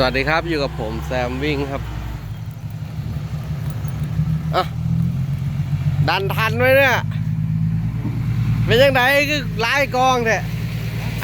สวัสดีครับอยู่กับผมแซมวิ่งครับอะดันทันไว้เนี่ยเป็นยังไงคือลายกองเนี่ย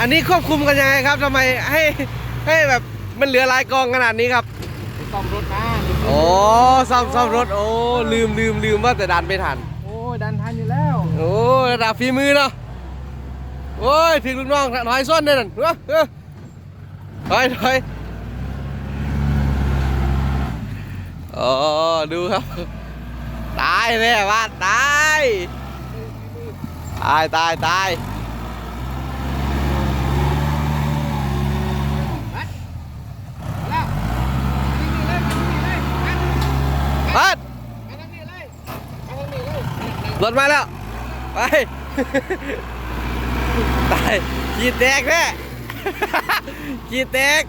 อันนี้ควบคุมกันยังไงครับทำไมให้ให้แบบมันเหลือลายกองขนาดนี้ครับซ่อมรถนะโอ้ซ่อมซ่อมรถโอ้ลืมลืมลืมว่าแต่ดันไม่ทัน โอ้ยดันทันอยู่แล้วโอ้ระดับฝีมือเนาะโอ้ยถึงลูกน้องถอยส้นเนี่ยนั่นเออเออถอยถอย โอ้ดูครับ ตายเลยว่าตาย ตายตายตายแล้วนี่เลยนี่เลยพัดรถมาแล้ว ไป ตายขีดแตกแน่ขีดแตก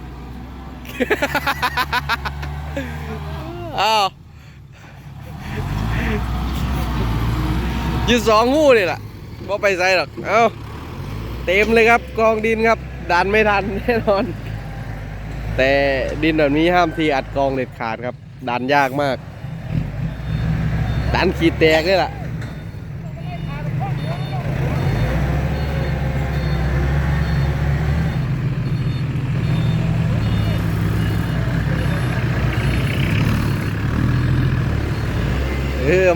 อ้าวยืดสองหูนี่แหละบ่ไปใส่หรอก เอ้า เต็มเลยครับ กองดินครับ ดันไม่ทันแน่นอน แต่ดินแบบนี้ห้ามทีอัดกองเด็ดขาดครับ ดันยากมาก ดันขีดแตกเลยล่ะ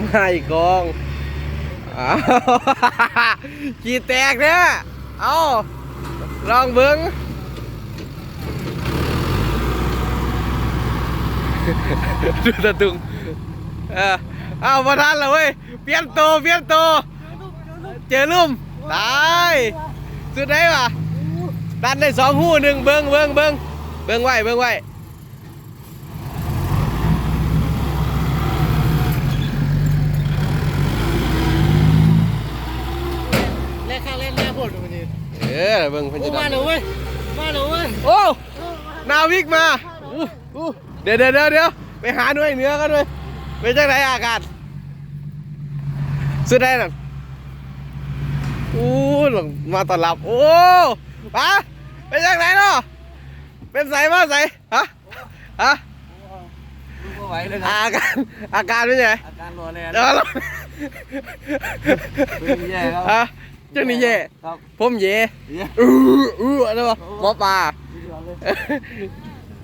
เออมาอีกองขีดแตกเนี่ยเอาลองเบิ้งดูตะตุงเออเอาพอทันแล้วเว้ย เปลี่ยนโตเปลี่ยนโตเจอลุ่มตายสุดได้ปะดันได้สองหูหนึ่งเบิ้งเบิ้งเบิ้งเบิ้งไว้เบิ้งไว้ เล่ นข้างเล่นหน้าพวกมันนี่เออเบิ้งเพิ่นโอ้จะดัมานหนูเว้ยมาหนูเว้ยโอ้นาวิกมาอู้อู้เดี๋ยวเดี๋ยวเดี๋ยวเดี๋ยวไปหาหน่วยเหนือกันด้วยเป็นจังไรอากาศสุดได้นั่นอู้หลงมาต้อนรับ โอ้ปะเป็นจังไรเนาะเป็นใสมาใสฮะฮะรู้ว่าไหวเลยครับอาการอาการเป็นไงอาการรัวแรงเดี๋ยวเราเป็นแย่ครับฮะ เจ้านี่เย่ครับ ผมเย่แย่ อู้อู้อะไรวะหมอปลา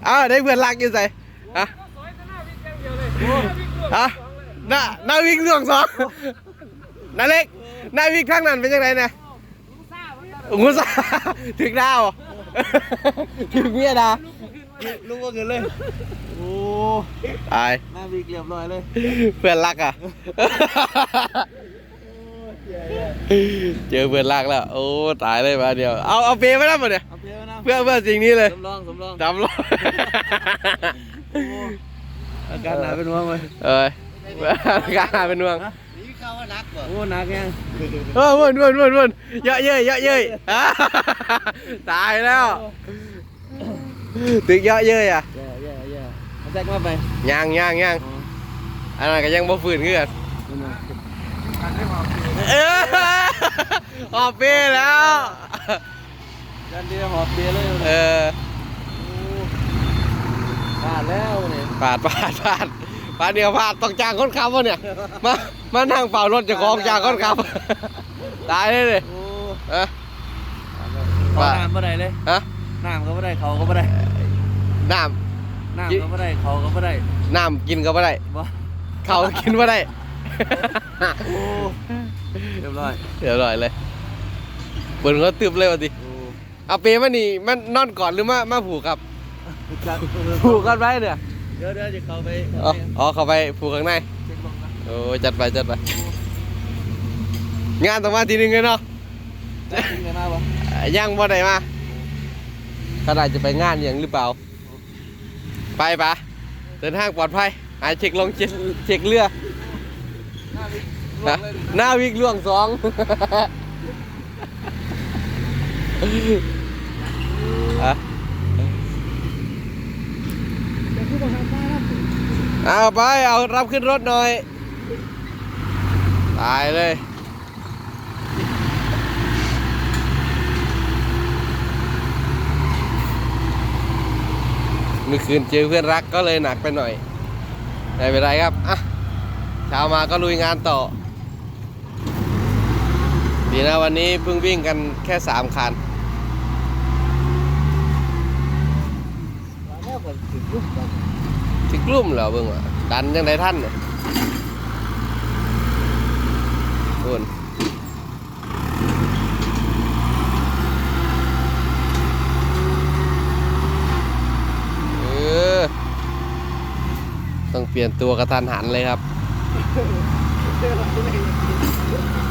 เอ้าได้เพื่อนรักอยู่ใส่ฮะฮะน้านาวิกเรื่องสองนาเล็กนาวิกข้างนั้นเป็นยังไงเนี่ยงูซ่าถึงดาวถึงเมียดาลูกว่าเงินเลย โอ้ตายหน้าวิกเรียบร้อยเลย เพื่อนรักอะ เจอเพื่อนรักแล้ว โอ้ตายเลยมาเดียว เอาเอาเปย์มาได้หมดเนี่ยเอาเพียวนะเพื่อเพื่อสิ่งนี้เลยสำรองสำรองจำรออาการหนาเป็นว่าไหมเอ้ยอาการหาเป็นห่วงนี่เขาว่านักกว่าโอ้นักยังเออวนวนวนวนเยอะเย้ยเยอะเย้ยอ่าตายแล้วตึกเยอะเย้ยอะแย่แย่แย่เอาแทรกมาไปย่างย่างย่างอ๋ออันนั้นก็ยังบ่ฟื้นคือกันนั่นน่ะ เออออกเป้แล้วกันเดียวหอบเบียร์เลยเออขาดแล้วเนี่ยปาดปาดปาดปาดเดียวปาดต้องจ้างคนขับวะเนี่ย มา มานั่งเป่ารถเจะของจ้างคนขับ ตายเลยเลยโอ้เออ ขอน้ำก็ได้เลยฮะน้ำก็ไม่ได้เขาก็ไม่ได้น้น้ำก็ไม่ได้เขาก็ไม่ได้ำน้ำกินก็ไม่ได้ บ่เขาวกินไม่ได้ โอ้ เรียบร้อยเดี๋ยวลอยเลยเปิดเขาตึบเลยว่ะดิโอ้เอาเปรมานี่มันนอนก่อนหรือมามาผูกครับจัดผูกกันไว้เนี่ยเดี๋ยวเดี๋ยวจะเข้าไปอ๋ออ๋อเข้าไปผูกข้างในเช็คลงนะโอ้จัดไปจัดไปงานต้องมาทีหนึงเลยเนาะได้จริงกันนะบ่ยังบ่ได้มาขนาดจะไปงานอย่างหรือเปล่า ไปปะเดินทางปลอดภัยหายเช็คลงเช็คเช็คเรือล นะหน้าวิกล่วงสองอะเอาไป เอารับขึ้นรถหน่อย ตายเลย เมื่อคืนเจอเพื่อนรักก็เลยหนักไปหน่อย ไม่เป็นไรครับ อะ เช้ามาก็ลุยงานต่อ ดีนะวันนี้เพิ่งวิ่งกันแค่สามคันแล้วก็ถึงยุบกันที่กลุ่มเหรอเบิ่งว่าดันยังไงท่านเนี่ยคุณเออต้องเปลี่ยนตัวกระทันหันเลยครับ เจอเราเลย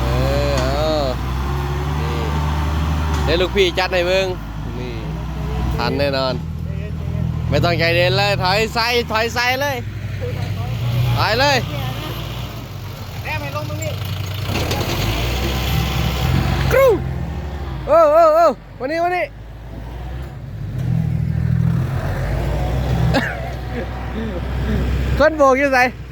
เออเอานี่เดี๋ ยวลูกพี่จัดให้เบิ่งนี่ทันแน่นอน ไม่ต้องใจเย็นเลย ถอยใส่ถอยใส่เลยถอยเลยแม่ไม่ลงตรงนี้กรูเออเออเออวันนี้วันนี้คนโบกอยู่ไหนไอ้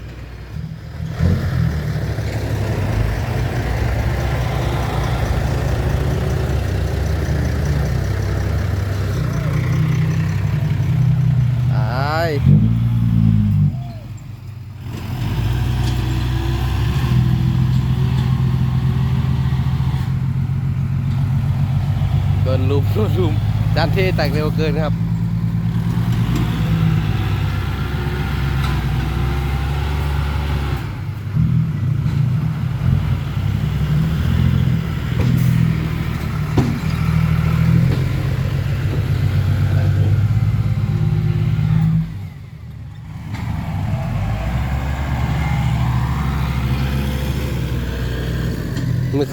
โดนลุมโดนลุมจานเท่แตกเร็วเกินครับ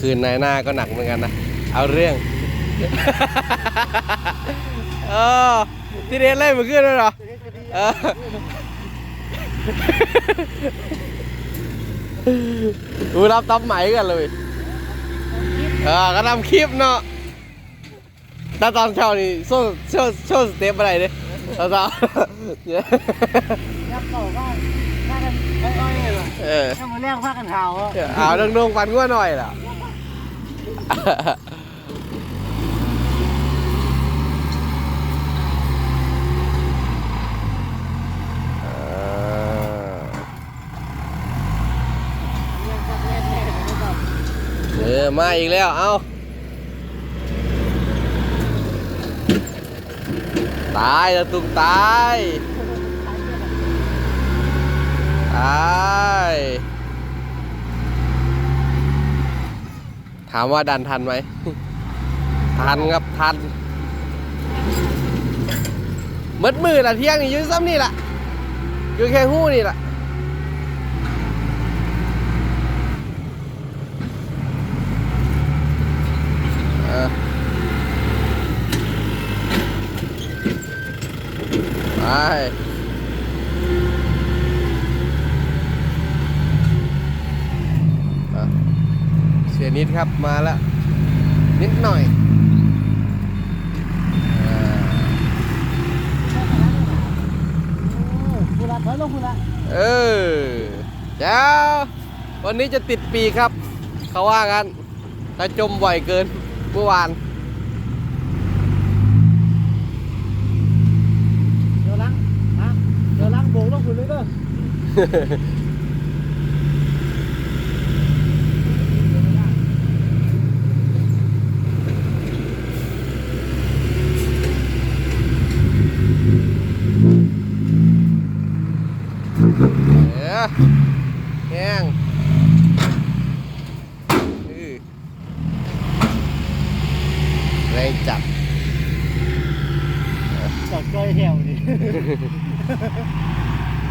คืนนายหน้าก็หนักเหมือนกันนะ เอาเรื่องเออที่เรียนเล่นเมื่อคืนด้วยเหรอเออดูรับตับไหมกันเลยเออก็ทำคลิปเนาะถ้าตอนเช้านี่โซ่โซ่โซ่สเต็ปอะไรเนี่ยตอนเช้าเนี่ยยับเข่าบ้านพากันอ้อยๆเลยเออถ้ามาแรกพากันเห่าอะเอาดงๆฟันก็หน่อยล่ะ เออมาอีกแล้ว เอา ตายแล้วตุ้มตาย ตาย ถามว่าดันทันไหม ทันครับทันมืดมือละเที่ยงนี่อยืนซ้ำนี่ละอยู่แค่หู้นี่ละเออไปอะเสียนิด ครับมาแล้วนิดหน่อยอ่าคุณละถอยลงคุณละเออเจ้าวันนี้จะติดปีกครับ เขาว่ากันถ้าจมบ่อยเกินเมื่อวานเดี๋ยวล้างฮะเดี๋ยวล้างโบกลงคุณเลยเด้อ เออแห้งอื้อแรง จัดจอดก้อยแถวดิ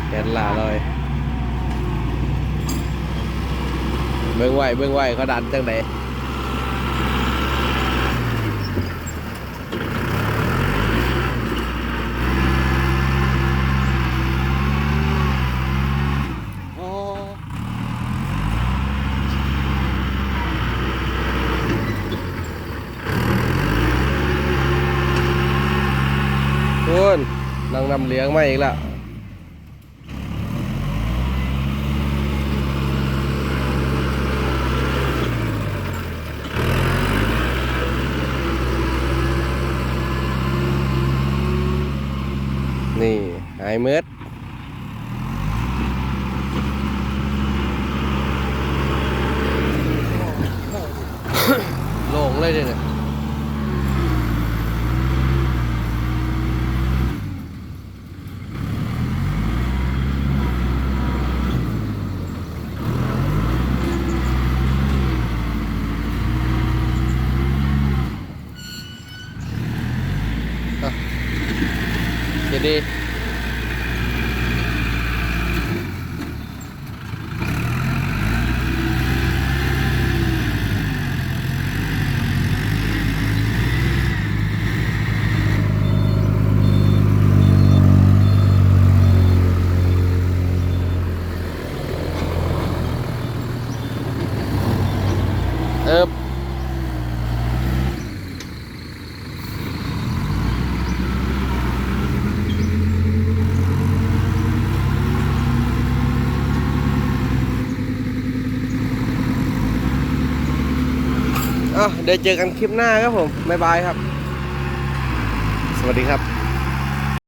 แกนลาเลย เบิ่งไหวเบิ่งไหวเขาดันจังไดโน้ำเลี้ยงไม่อีกละนี่หายเมืด เดี๋ยวเจอกันคลิปหน้าครับผม บ๊ายบายครับ สวัสดีครับ